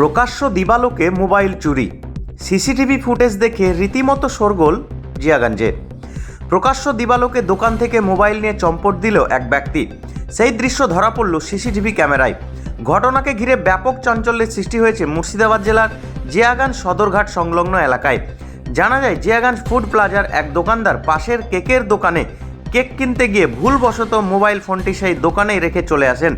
প্রকাশ্য দিবালোকে মোবাইল চুরি। সিসিটিভি ফুটেজ দেখে রীতিমতো শোরগোল জিয়াগঞ্জে। প্রকাশ্য দিবালোকে দোকান থেকে মোবাইল নিয়ে চম্পট দিল এক ব্যক্তি। সেই দৃশ্য ধরা পড়ল সিসিটিভি ক্যামেরায়। ঘটনাকে ঘিরে ব্যাপক চাঞ্চল্যের সৃষ্টি হয়েছে মুর্শিদাবাদ জেলার জিয়াগান সদরঘাট সংলগ্ন এলাকায়। জানা যায় জিয়াগান ফুড প্লাজার এক দোকানদার পাশের কেকের দোকানে কেক কিনতে গিয়ে ভুলবশত মোবাইল ফোনটি সেই দোকানেই রেখে চলে আসেন।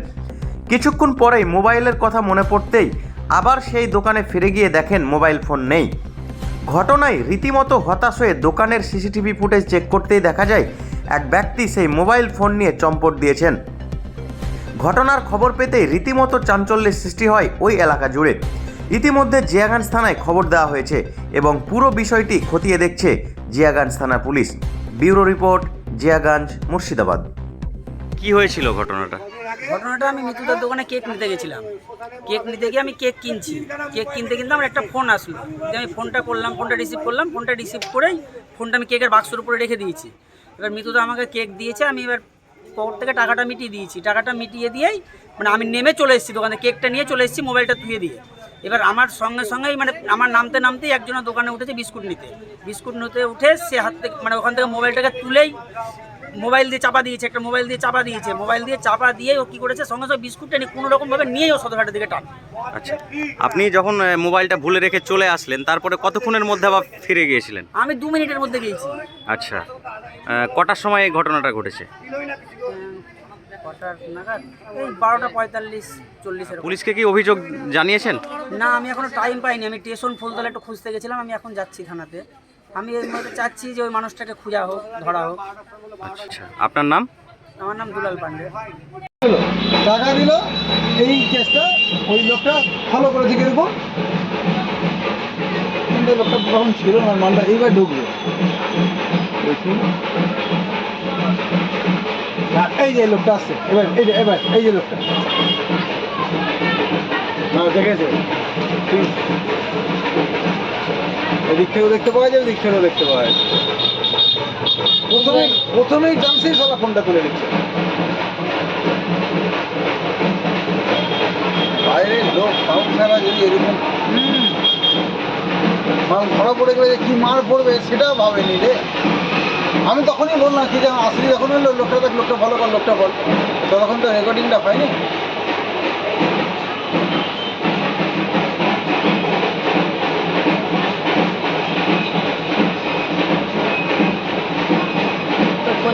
কিছুক্ষণ পরেই মোবাইলের কথা মনে পড়তেই আবার সেই দোকানে ফিরে গিয়ে দেখেন মোবাইল ফোন নেই। ঘটনায় রীতিমতো হতাশ হয়ে দোকানের সিসিটিভি ফুটেজ চেক করতেই দেখা যায়, এক ব্যক্তি সেই মোবাইল ফোন নিয়ে চম্পট দিয়েছেন। ঘটনার খবর পেতেই রীতিমতো চাঞ্চল্যের সৃষ্টি হয় ওই এলাকা জুড়ে। ইতিমধ্যে জিয়াগঞ্জ থানায় খবর দেওয়া হয়েছে এবং পুরো বিষয়টি খতিয়ে দেখছে জিয়াগঞ্জ থানা police. Bureau report, Jiaganj, Murshidabad. কি হয়েছিল ঘটনাটা? ঘটনাটা আমি মিতুদার দোকানে কেক নিতে গেছিলাম। কেক নিতে গিয়ে আমি কেক কিনছি। কেক কিনতে কিনতে আমার একটা ফোন আসলো। যে আমি ফোনটা করলাম, ফোনটা রিসিভ করলাম, ফোনটা রিসিভ করেই ফোনটা আমি কেকের বাক্সের উপরে রেখে দিয়েছি। এবার মিতুদা আমাকে কেক দিয়েছে, আমি এবার পকেট থেকে টাকাটা মিটিয়ে দিয়েছি। টাকাটা মিটিয়ে দিয়েই মানে আমি নেমে চলে এসেছি দোকানে, কেকটা নিয়ে চলে এসেছি মোবাইলটা ধুয়ে দিয়ে। এবার আমার সঙ্গে সঙ্গেই মানে আমার নামতে নামতেই একজনের দোকানে উঠেছে বিস্কুট নিতে। বিস্কুট নিতে উঠে সে হাত থেকে মানে ওখান থেকে মোবাইলটাকে তুলেই মোবাইল দিয়ে চাপা দিয়েছে একটা মোবাইল দিয়ে চাপা দিয়েছে। মোবাইল দিয়ে চাপা দিয়ে ও কি করেছে? সঙ্গে সঙ্গে বিস্কুটটা নিয়ে কোনো রকম ভাবে নিয়েই ও সদরঘাটের দিকে টান। আচ্ছা আপনি যখন মোবাইলটা ভুলে রেখে চলে আসলেন তারপরে কতক্ষণের মধ্যে আবার ফিরে গিয়েছিলেন? আমি দু মিনিটের মধ্যে গিয়েছি। আচ্ছা কটার সময় এই ঘটনাটা ঘটেছে? পুলিশকে কি অভিযোগ জানিয়েছেন? না আমি এখনও টাইম পাইনি। আমি স্টেশন ফুলতলা একটু খুঁজতে গেছিলাম আমি এখন যাচ্ছি থানাতে। আমি এর মধ্যে চাচ্ছি যে ওই মানুষটাকে খোঁজা হোক ধরা হোক। আচ্ছা আপনার নাম? আমার নাম দুলাল পান্ডে। টাকা দিল এই কেসটা ওই লোকটা ফলো করেছে কীরকম কিন্তু লোকটা তখন ছিল না মালটা এইবার ঢুকলো। দেখি। না এই যে লোকটা আসছে এবার এই যে এবার এই যে লোকটা। হ্যাঁ দেখেছে। ঠিক এদিক থেকেও দেখতে পাওয়া যায়, ওদিক থেকেও দেখতে পাওয়া যায়। প্রথমেই প্রথমেই চান্সেই সালা ফোনটা তুলে নিচ্ছে। বাইরের লোক সাউন্ড ছাড়া যদি এরকম মাল ধরা পড়ে গেলে কি মার পড়বে সেটাও ভাবেনি রে। আমি তখনই বললাম, কি যে আসলি যখন হলো লোকটা দেখ, লোকটা ভালো কর, লোকটা বল। ততক্ষণ তো রেকর্ডিংটা পাইনি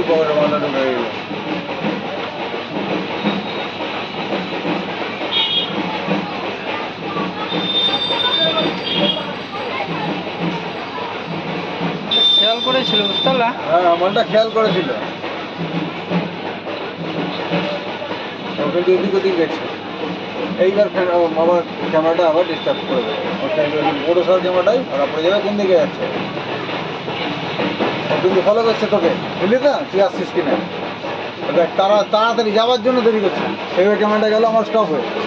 এই বড় মালটা ঢুকে গেল খেয়াল করেছিল বুঝতে পারলা হ্যাঁ মালটা খেয়াল করেছিল। কিন্তু এদিক ওদিক দেখছে এইবার আবার ক্যামেরাটা আবার ডিস্টার্ব করে দেবে। ওটা বড় সর ক্যামেরাটাই ধরা পড়ে যাবে কোন দিকে যাচ্ছে? কিন্তু ফলো করছে তোকে? বুঝলি তো? তুই আসছিস কিনা? দেখ, তারা তাড়াতাড়ি যাওয়ার জন্য দেরি করছে। এইভাবে ক্যামেরাটা গেল, আমার স্টপ হয়ে